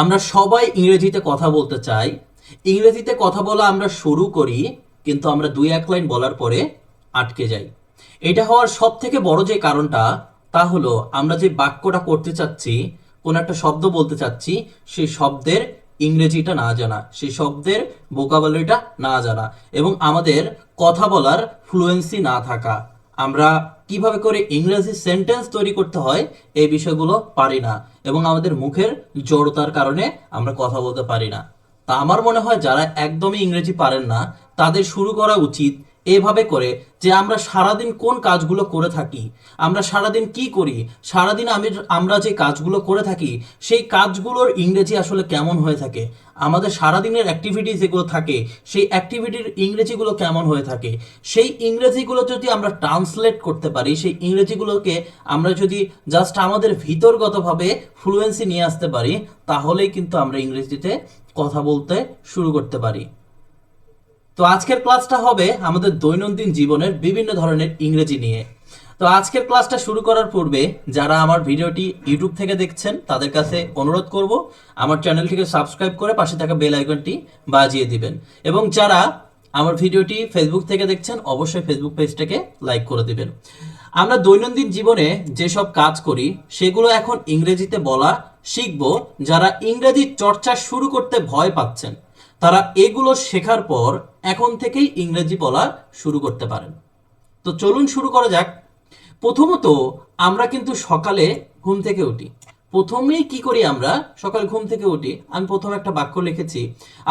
আমরা সবাই ইংরেজিতে কথা বলতে চাই ইংরেজিতে কথা বলা আমরা শুরু করি কিন্তু আমরা দুই এক লাইন বলার পরে আটকে যাই এটা হওয়ার সব থেকে বড় যে কারণটা তা হলো আমরা যে বাক্যটা করতে চাচ্ছি কোনো একটা শব্দ বলতে চাচ্ছি সেই শব্দের ইংরেজিটা না জানা সেই শব্দের বোকাবলিটা না জানা এবং আমাদের কথা বলার ফ্লুয়েন্সি না থাকা আমরা কিভাবে করে ইংরেজি সেন্টেন্স তৈরি করতে হয় এই বিষয়গুলো পারি না এবং আমাদের মুখের জড়তার কারণে আমরা কথা বলতে পারি না তা আমার মনে হয় যারা একদমই ইংরেজি পারেন না তাদের শুরু করা উচিত এভাবে করে যে আমরা সারাদিন কোন কাজগুলো করে থাকি আমরা সারাদিন কি করি সারাদিন আমি আমরা যে কাজগুলো করে থাকি সেই কাজগুলোর ইংরেজি আসলে কেমন হয়ে থাকে আমাদের সারাদিনের অ্যাক্টিভিটি যেগুলো থাকে সেই অ্যাক্টিভিটির ইংরেজিগুলো কেমন হয়ে থাকে সেই ইংরেজিগুলো যদি আমরা ট্রান্সলেট করতে পারি সেই ইংরেজিগুলোকে আমরা যদি জাস্ট আমাদের ভিতরগতভাবে ফ্লুয়েন্সি নিয়ে আসতে পারি তাহলেই কিন্তু আমরা ইংরেজিতে কথা বলতে শুরু করতে পারি তো আজকের ক্লাসটা হবে আমাদের দৈনন্দিন জীবনের বিভিন্ন ধরনের ইংরেজি নিয়ে তো আজকের ক্লাসটা শুরু করার পূর্বে যারা আমার ভিডিওটি ইউটিউব থেকে দেখছেন তাদের কাছে অনুরোধ করব আমার চ্যানেলটিকে সাবস্ক্রাইব করে পাশে থাকা বেল আইকনটি বাজিয়ে দিবেন এবং যারা আমার ভিডিওটি ফেসবুক থেকে দেখছেন অবশ্যই ফেসবুক পেজটাকে লাইক করে দিবেন আমরা দৈনন্দিন জীবনে যেসব কাজ করি সেগুলো এখন ইংরেজিতে বলা শিখব যারা ইংরেজি চর্চা শুরু করতে ভয় পাচ্ছেন তারা এগুলো শেখার পর এখন থেকেই ইংরেজি বলা শুরু করতে পারেন তো চলুন শুরু করা যাক প্রথমত আমরা কিন্তু সকালে ঘুম থেকে উঠি প্রথমেই কি করি আমরা সকাল ঘুম থেকে উঠি আমি প্রথম একটা বাক্য লিখেছি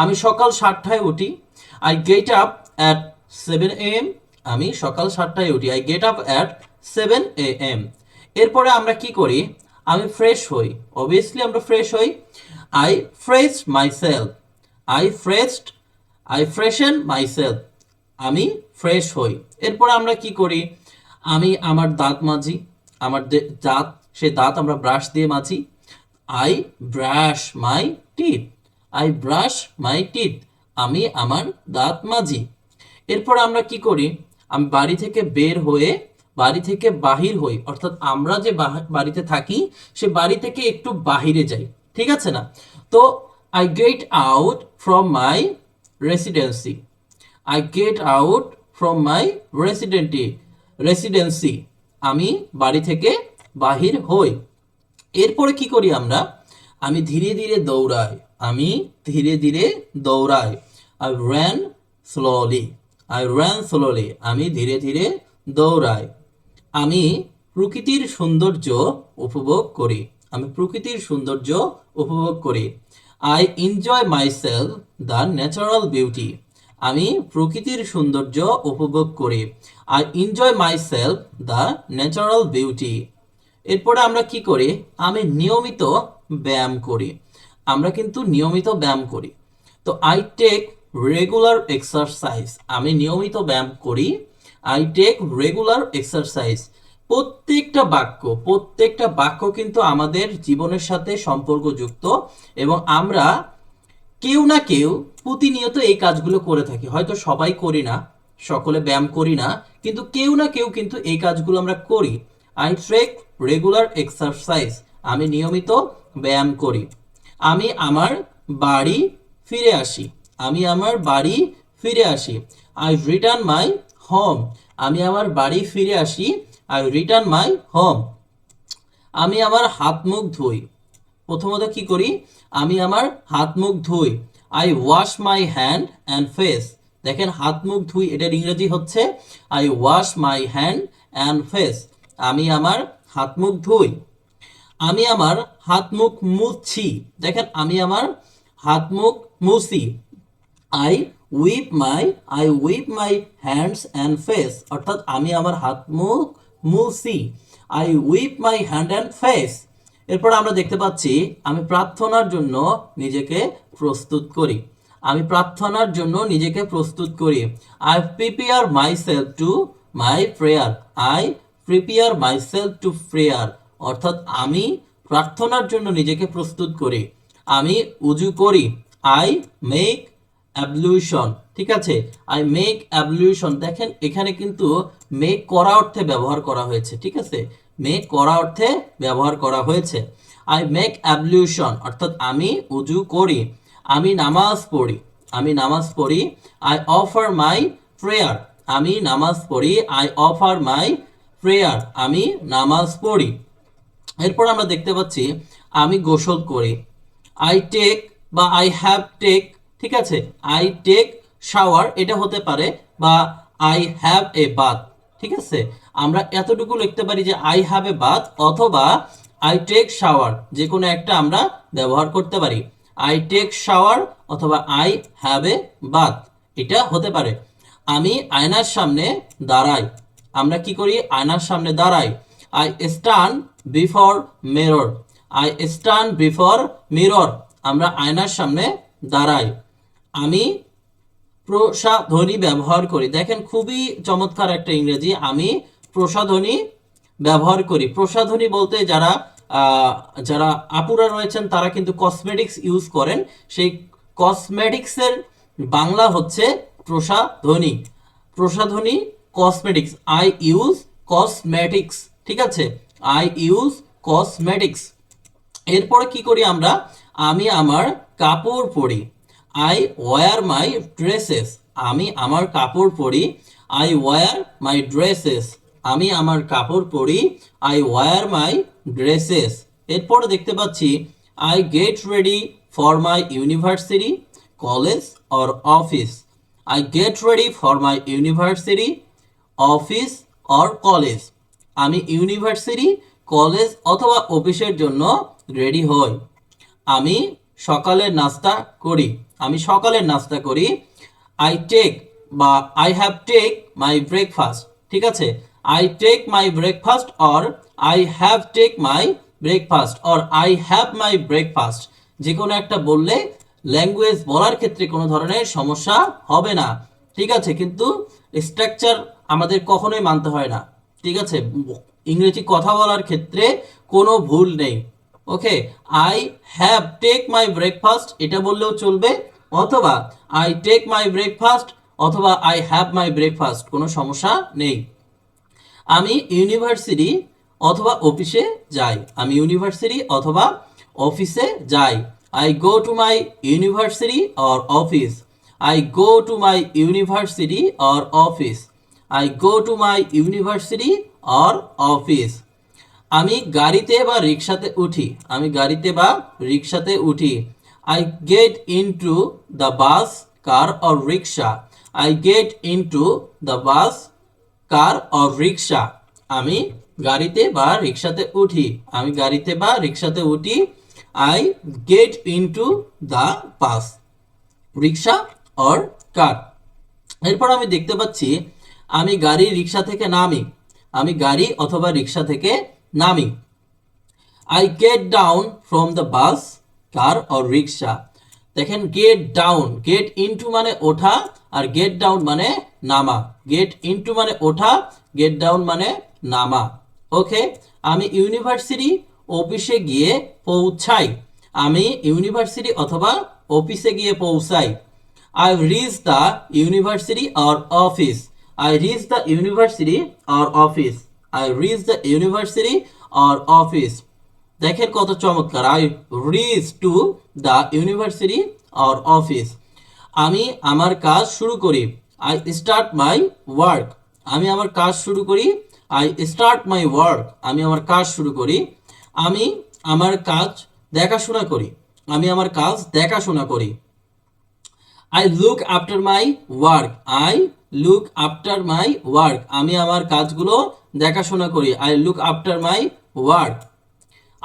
আমি সকাল সাতটায় উঠি I get up at seven A M আমি সকাল সাতটায় উঠি I get up at seven A M এরপরে আমরা কি করি আমি ফ্রেশ হই অবভিয়াসলি আমরা ফ্রেশ হই I fresh myself I freshed I myself আমি ফ্রেশ হই এরপর আমরা কি করি আমি আমার দাঁত মাজি আমার দাঁত সে দাঁত আমরা ব্রাশ দিয়ে মাজি I brush my teeth I brush my teeth আমি আমার দাঁত মাজি এরপর আমরা কি করি আমি বাড়ি থেকে বের হয়ে বাড়ি থেকে বাহির হই অর্থাৎ আমরা যে বাড়িতে থাকি সে বাড়ি থেকে একটু বাহিরে যাই ঠিক আছে না তো I get out from my residency I get out from my residency residency আমি বাড়ি থেকে বাহির হই এরপরে কি করি আমরা আমি ধীরে ধীরে দৌড়াই আমি ধীরে ধীরে দৌড়াই I ran slowly I ran slowly আমি ধীরে ধীরে দৌড়াই আমি প্রকৃতির সৌন্দর্য উপভোগ করি আমি প্রকৃতির সৌন্দর্য উপভোগ করি I enjoy self the natural beauty আমি প্রকৃতির সৌন্দর্য উপভোগ করি I enjoy myself the natural beauty এরপরে আমরা কি করি আমি নিয়মিত ব্যায়াম করি আমরা কিন্তু নিয়মিত ব্যায়াম করি তো আই টেক রেগুলার এক্সারসাইজ আমি নিয়মিত ব্যায়াম করি আই টেক রেগুলার এক্সারসাইজ প্রত্যেকটা বাক্য প্রত্যেকটা বাক্য কিন্তু আমাদের জীবনের সাথে সম্পর্কযুক্ত এবং আমরা কেউ না কেউ প্রতিনিয়ত এই কাজগুলো করে থাকি হয়তো সবাই করি না সকলে ব্যায়াম করি না কিন্তু কেউ না কেউ কিন্তু এই কাজগুলো আমরা করি আই ট্রেক রেগুলার এক্সারসাইজ আমি নিয়মিত ব্যায়াম করি আমি আমার বাড়ি ফিরে আসি আমি আমার বাড়ি ফিরে আসি আই রিটার্ন মাই হোম আমি আমার বাড়ি ফিরে আসি আই রিটার্ন মাই হোম আমি আমার হাত মুখ ধুই প্রথমত কি করি আমি আমার হাত মুখ ধুই I wash my hand and face দেখেন হাত মুখ ধুই এটার ইংরেজি হচ্ছে I wash my hand and face আমি আমার হাত মুখ ধুই আমি আমার হাত মুখ মুছি দেখেন আমি আমার হাত মুখ মুছি I wipe my I wipe my hands and face অর্থাৎ আমি আমার হাত মুখ মুসি I wipe my hand and face এরপর আমরা দেখতে পাচ্ছি আমি প্রার্থনার জন্য নিজেকে প্রস্তুত করি আমি প্রার্থনার জন্য নিজেকে প্রস্তুত করি I prepare myself to my prayer I prepare myself to prayer অর্থাৎ আমি প্রার্থনার জন্য নিজেকে প্রস্তুত করি আমি উজু করি আই মেক অ্যাবলিউশন ঠিক আছে আই মেক অ্যাবলিউশন দেখেন এখানে কিন্তু মেক করা অর্থে ব্যবহার করা হয়েছে ঠিক আছে মেক করা অর্থে ব্যবহার করা হয়েছে আই মেক অ্যাবলিউশন অর্থাৎ আমি উজু করি আমি নামাজ পড়ি আমি নামাজ পড়ি আই অফার মাই প্রেয়ার আমি নামাজ পড়ি আই অফার মাই প্রেয়ার আমি নামাজ পড়ি এরপর আমরা দেখতে পাচ্ছি আমি গোসল করি আই টেক বা আই হ্যাভ টেক ঠিক আছে আই টেক শাওয়ার এটা হতে পারে বা আই হ্যাভ এ বাথ ঠিক আছে আমরা এতটুকু লিখতে পারি যে আই হ্যাভ এ বাথ অথবা আই টেক শাওয়ার যে কোনো একটা আমরা ব্যবহার করতে পারি আই টেক শাওয়ার অথবা আই হ্যাভ এ বাথ এটা হতে পারে আমি আয়নার সামনে দাঁড়াই আমরা কি করি আয়নার সামনে দাঁড়াই I stand before mirror I stand before mirror আমরা আয়নার সামনে দাঁড়াই আমি প্রসাধনী ব্যবহার করি দেখেন খুবই চমৎকার একটা ইংরেজি আমি প্রসাধনী ব্যবহার করি প্রসাধনী বলতে যারা যারা আপুরা রয়েছেন তারা কিন্তু কসমেটিক্স ইউজ করেন সেই কসমেটিক্সের বাংলা হচ্ছে প্রসাধনী প্রসাধনী কসমেটিক্স আই ইউজ কসমেটিক্স ঠিক আছে আই ইউজ কসমেটিক্স এরপরে কি করি আমরা আমি আমার কাপড় পরি আই ওয়ার মাই ড্রেসেস আমি আমার কাপড় পরি আই ওয়ার মাই ড্রেসেস আমি আমার কাপড় পরি আই ওয়ার মাই ড্রেসেস এরপরে দেখতে পাচ্ছি I get ready for my university college or office I get ready for my university office or college আমি ইউনিভার্সিটি কলেজ অথবা অফিসের জন্য রেডি হই আমি সকালে নাস্তা করি আমি সকালের নাস্তা করি আই টেক বা I have take my breakfast ঠিক আছে I take my breakfast or I have take my breakfast or I have my breakfast যে কোনো একটা বললে ল্যাঙ্গুয়েজ বলার ক্ষেত্রে কোনো ধরনের সমস্যা হবে না ঠিক আছে কিন্তু স্ট্রাকচার আমাদের কখনোই মানতে হয় না ঠিক আছে ইংরেজি কথা বলার ক্ষেত্রে কোনো ভুল নেই okay I have take my breakfast এটা বললেও চলবে অথবা আই টেক মাই ব্রেকফাস্ট অথবা আই হ্যাভ মাই ব্রেকফাস্ট কোনো সমস্যা নেই আমি ইউনিভার্সিটি অথবা অফিসে যাই আমি ইউনিভার্সিটি অথবা অফিসে যাই I go to my university or office I go to my university or office I go to my university or office আমি গাড়িতে বা রিক্সাতে উঠি আমি গাড়িতে বা রিক্সাতে উঠি I get into the bus car or rickshaw I get to the bus car or rickshaw আমি গাড়িতে বা রিক্সাতে উঠি আমি গাড়িতে বা রিক্সাতে উঠি I get to the bus rickshaw or car এরপর আমি দেখতে পাচ্ছি আমি গাড়ি রিক্সা থেকে নামি আমি গাড়ি অথবা রিক্সা থেকে নামি I get down from the bus car or rickshaw দেখেন গেট ডাউন গেট ইনটু মানে ওঠা আর গেট ডাউন মানে নামা গেট ইনটু মানে ওঠা গেট ডাউন মানে নামা ওকে আমি ইউনিভার্সিটি অফিসে গিয়ে পৌঁছাই আমি ইউনিভার্সিটি অথবা অফিসে গিয়ে পৌঁছাই I reach the university R office I reach the university R office I reach the university or office দেখেন কত চমৎকার I reach to the university or office আমি আমার কাজ শুরু করি আই স্টার্ট মাই ওয়ার্ক আমি আমার কাজ শুরু করি আই স্টার্ট মাই ওয়ার্ক আমি আমার কাজ শুরু করি আমি আমার কাজ দেখাশোনা করি আমি আমার কাজ দেখাশোনা করি I look after my work I look after my work আমি আমার কাজগুলো দেখাশোনা করি I look after my work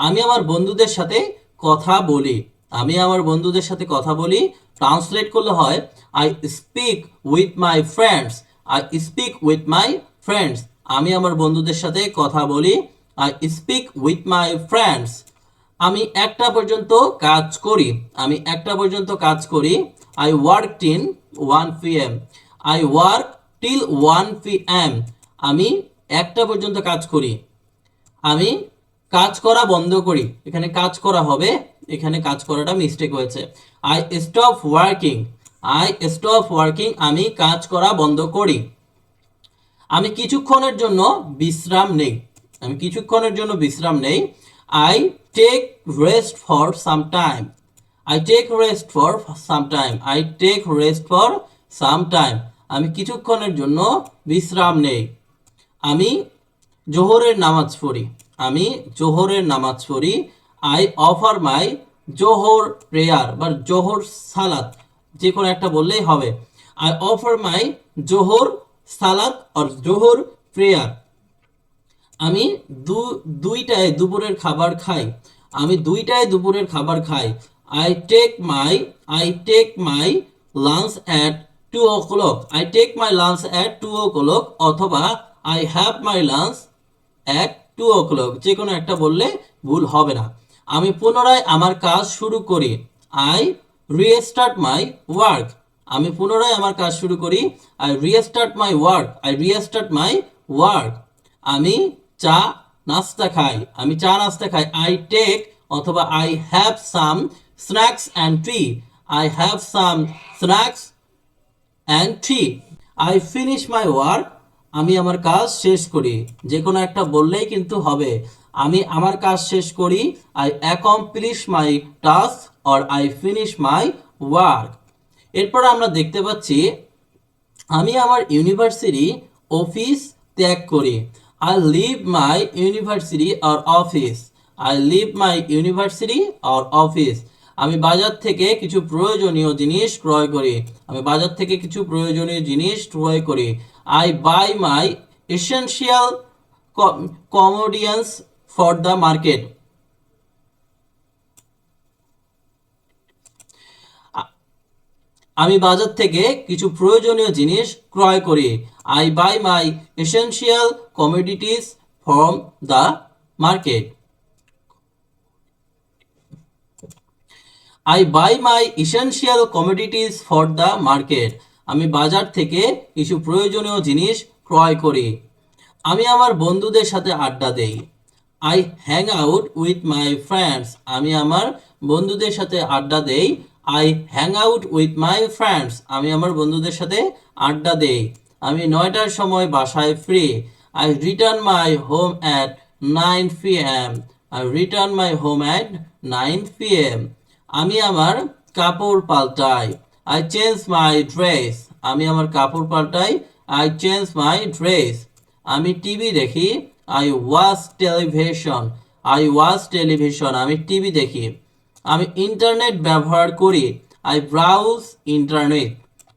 আমি আমার বন্ধুদের সাথে কথা বলি আমি আমার বন্ধুদের সাথে কথা বলি ট্রান্সলেট করলে হয় I speak with my friends I speak with my friends আমি আমার বন্ধুদের সাথে কথা বলি I speak with my friends আমি একটা পর্যন্ত কাজ করি আমি একটা পর্যন্ত কাজ করি I work till one P M I work till one P M আমি একটা পর্যন্ত কাজ করি আমি কাজ করা বন্ধ করি এখানে কাজ করা হবে এখানে কাজ করাটা মিস্টেক হয়েছে I stop working I stop working আমি কাজ করা বন্ধ করি আমি কিছুক্ষণের জন্য বিশ্রাম নেই আমি কিছুক্ষণের জন্য বিশ্রাম নেই I take rest for some time I take rest for some time I take rest for some time আমি কিছুক্ষণের জন্য বিশ্রাম নেই আমি জোহরের নামাজ পড়ি আমি জোহরের নামাজ পড়ি I offer my Zuhr prayer বা জোহর সালাত যে কোনো একটা বললেই হবে আই অফার মাই জোহর সালাত আর জোহর প্রেয়ার আমি দু দুইটায় দুপুরের খাবার খাই আমি দুইটায় দুপুরের খাবার খাই I take my I take my lunch at two o'clock I take my lunch at two o'clock অথবা I have my lunch at two o'clock যে কোনো একটা বললে ভুল হবে না আমি পুনরায় আমার কাজ শুরু করি আই রিস্টার্ট মাই ওয়ার্ক আমি পুনরায় আমার কাজ শুরু করি I restart my work I restart my work আমি চা নাস্তা খাই আমি চা নাস্তা খাই আই টেক অথবা I have some snacks and tea I have some snacks and tea I finish my work আমি আমার কাজ শেষ করি যে কোনো একটা বললেই কিন্তু হবে আমি আমার কাজ শেষ করি I accomplish my task or I finish my work এরপর আমরা দেখতে পাচ্ছি আমি আমার ইউনিভার্সিটি অফিস ত্যাগ করি I leave my university or office I leave my university or office আমি বাজার থেকে কিছু প্রয়োজনীয় জিনিস ক্রয় করি আমি বাজার থেকে কিছু প্রয়োজনীয় জিনিস ক্রয় করি I buy my essential commodities for the market আমি বাজার থেকে কিছু প্রয়োজনীয় জিনিস ক্রয় করি I buy my essential commodities from the market I buy my essential commodities for the market আমি বাজার থেকে কিছু প্রয়োজনীয় জিনিস ক্রয় করি আমি আমার বন্ধুদের সাথে আড্ডা দেই I hang out with my friends আমি আমার বন্ধুদের সাথে আড্ডা দেই I hang out with my friends আমি আমার বন্ধুদের সাথে আড্ডা দেই আমি নয়টার সময় বাসায় free I return my home at nine P M I return my home at nine P M আমি আমার কাপড় পাল্টাই আই চেঞ্জ মাই ড্রেস আমি আমার কাপড় পাল্টাই আই চেঞ্জ মাই ড্রেস আমি টিভি দেখি I watch television I watch television আমি টিভি দেখি আমি ইন্টারনেট ব্যবহার করি I browse internet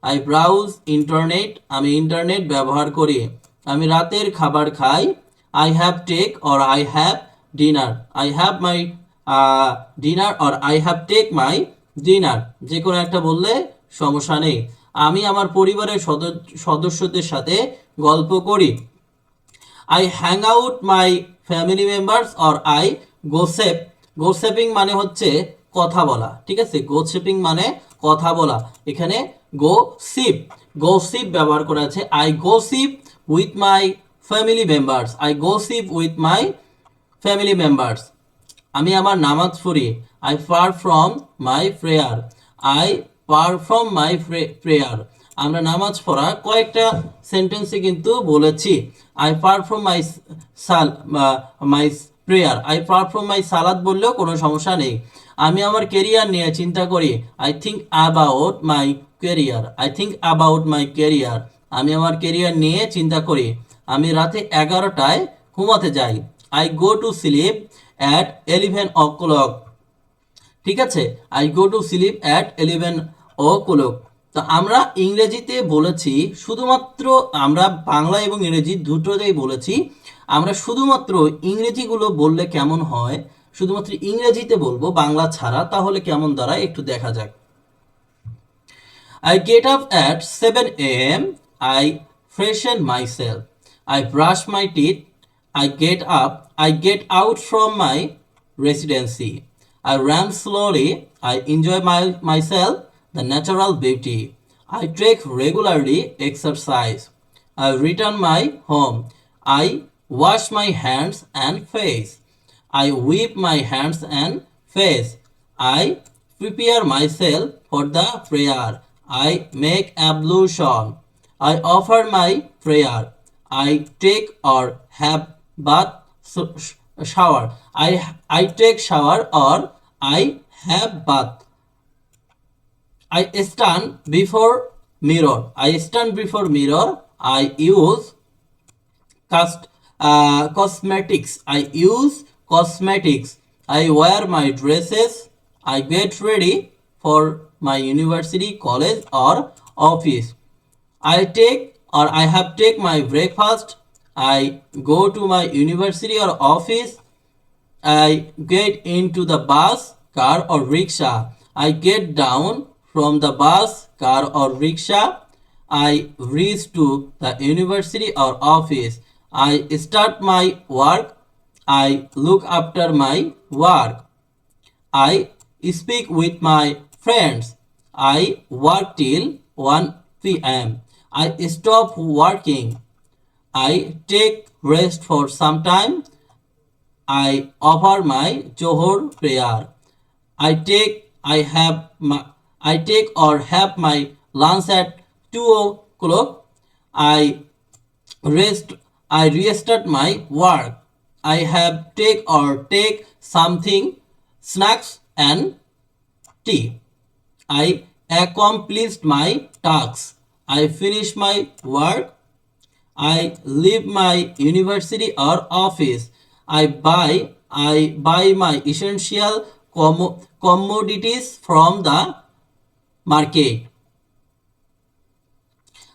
I browse internet আমি ইন্টারনেট ব্যবহার করি আমি রাতের খাবার খাই I have take or I have dinner I have my dinner or I have take my dinner যে কোনো একটা বললে সমস্যা নেই আমি আমার পরিবারের সদস্যদের সাথে গল্প করি I hang out my family members or I gossip gossiping মানে হচ্ছে কথা বলা ঠিক আছে গোসেপিং মানে কথা বলা এখানে গো সিপ গোসিপ ব্যবহার করা আছে I gossip with my family members I gossip with my family members আমি আমার নামাজ পড়ি I far from my prayer I perform my prayer আমরা নামাজ পড়া কয়েকটা সেন্টেন্সে কিন্তু বলেছি আই পারফর্ম মাই সাল my prayer I perform my সালাদ বললেও কোনো সমস্যা নেই আমি আমার কেরিয়ার নিয়ে চিন্তা করি I think about my career I think about my career আমি আমার কেরিয়ার নিয়ে চিন্তা করি আমি রাতে এগারোটায় ঘুমাতে যাই I go to sleep at eleven o'clock ঠিক আছে I go to sleep at eleven o'clock তো আমরা ইংরেজিতে বলেছি শুধুমাত্র আমরা বাংলা এবং ইংরেজি দুটোতেই বলেছি আমরা শুধুমাত্র ইংরেজিগুলো বললে কেমন হয় শুধুমাত্র ইংরেজিতে বলবো বাংলা ছাড়া তাহলে কেমন দাঁড়ায় একটু দেখা যাক I get up at seven A M I freshen myself I brush my teeth I get up I get out from my residency I ran slowly I enjoy my myself the natural beauty. I take regularly exercise. I return my home. I wash my hands and face. I whip my hands and face. I prepare myself for the prayer. I make ablution. I offer my prayer. I take or have bath shower. I, I take shower or I have bath. I stand before mirror. Uh, I use cosmetics. I wear my dresses. I get ready for my university, college or office. I have take my breakfast. I go to my university or office. I get into the bus, car or rickshaw. I get down from the bus, car or rickshaw. I reach to the university or office. I start my work. I look after my work. I speak with my friends. I work till 1 p.m. I stop working. I take rest for some time. I offer my Johor prayer. I take, I have my, I take or have my lunch at 2 o'clock. I rest I restart my work. I have take or take something snacks and tea. I accomplished my tasks. I finish my work. I leave my university or office. I buy I buy my essential commodities from the market.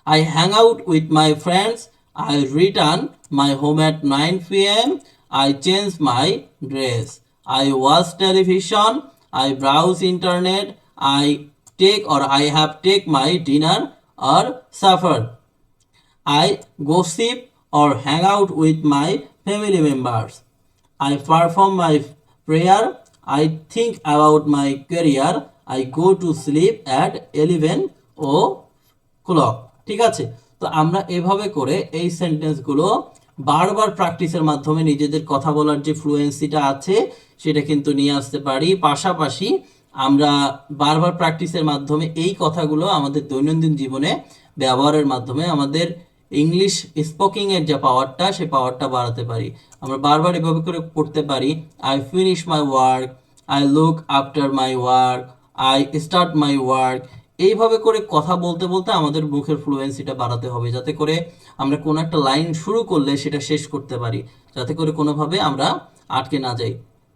I hang out with my friends. I return my home at 9 pm. I change my dress. I watch television. I browse internet. I take or I have take my dinner or supper. I gossip or hang out with my family members. I perform my prayer. I think about my career. I go to sleep at eleven o'clock ঠিক আছে তো আমরা এভাবে করে এই সেন্টেন্সগুলো বারবার প্র্যাকটিসের মাধ্যমে নিজেদের কথা বলার যে ফ্লুয়েন্সিটা আছে সেটা কিন্তু নিয়ে আসতে পারি পাশাপাশি আমরা বারবার প্র্যাকটিসের মাধ্যমে এই কথাগুলো আমাদের দৈনন্দিন জীবনে ব্যবহারের মাধ্যমে আমাদের ইংলিশ স্পোকিংয়ের যে পাওয়ারটা সে পাওয়ারটা বাড়াতে পারি আমরা বারবার এভাবে করে পড়তে পারি I finish my work I look after my work I start my work এইভাবে করে কথা বলতে বলতে আমাদের মুখের ফ্লুয়েন্সিটা বাড়াতে হবে যাতে করে আমরা কোনো একটা লাইন শুরু করলে সেটা শেষ করতে পারি যাতে করে কোনোভাবে আমরা আটকে না যাই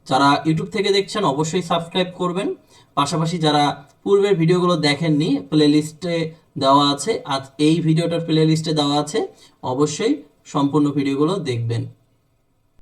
যারা ইউটিউব থেকে দেখছেন অবশ্যই সাবস্ক্রাইব করবেন পাশাপাশি যারা পূর্বের ভিডিওগুলো দেখেননি প্লেলিস্টে দেওয়া আছে আর এই ভিডিওটার প্লেলিস্টে দেওয়া আছে অবশ্যই সম্পূর্ণ ভিডিওগুলো দেখবেন